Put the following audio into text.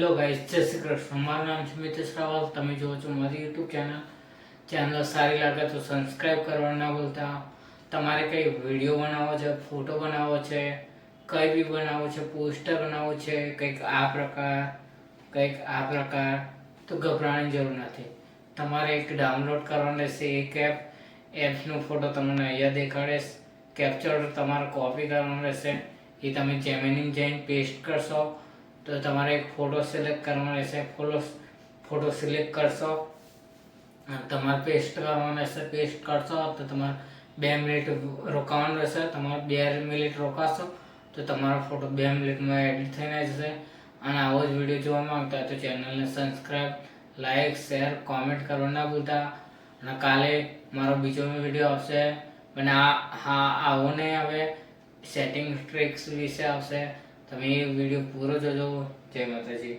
Hello guys, જય શ્રી કૃષ્ણ. મારું નામ છે મિતેશ રાવલ. તમે જુઓ છો મારી યુટ્યુબ ચેનલ ચેનલ સારી લાગે તો સબસ્ક્રાઈબ કરવા ના ભૂલતા. તમારે કઈ વીડિયો બનાવવો છે ફોટો બનાવવો છે, કંઈ બી બનાવવો છે પોસ્ટર બનાવવો છે, કંઈક આ પ્રકાર, કંઈક આ પ્રકાર, તો ગભરાવાની જરૂર નથી. તમારે એક ડાઉનલોડ કરવાનું રહેશે એક એપ એપ્સનો ફોટો તમને અહીંયા દેખાડેશ. કેપ્ચર તમારે કોપી કરવાનો રહેશે. એ તમે જેમિની જઈને પેસ્ટ કરશો. તો તમારે એક ફોટો સિલેક્ટ કરવાનો રહેશે. ફોટો ફોટો સિલેક્ટ કરશો. અને તમારે પેસ્ટ કરવાનો રહેશે. પેસ્ટ કરશો તો તમારે બે મિનિટ રોકાવાનું રહેશે. તમારે બે મિનિટ રોકાશો તો તમારો ફોટો બે મિનિટમાં એડિટ થઈને જશે. અને આવો જ વીડિયો જોવા માંગતા તો ચેનલને સબસ્ક્રાઈબ લાઈક શેર કોમેન્ટ કરવા ના ભૂલતા. અને કાલે મારો બીજો વીડિયો આવશે. અને આ, હા, આવો નહીં આવે. સેટિંગ ટ્રિક્સ વિશે આવશે. તમે વીડિયો પૂરો જોજો. જય માતાજી.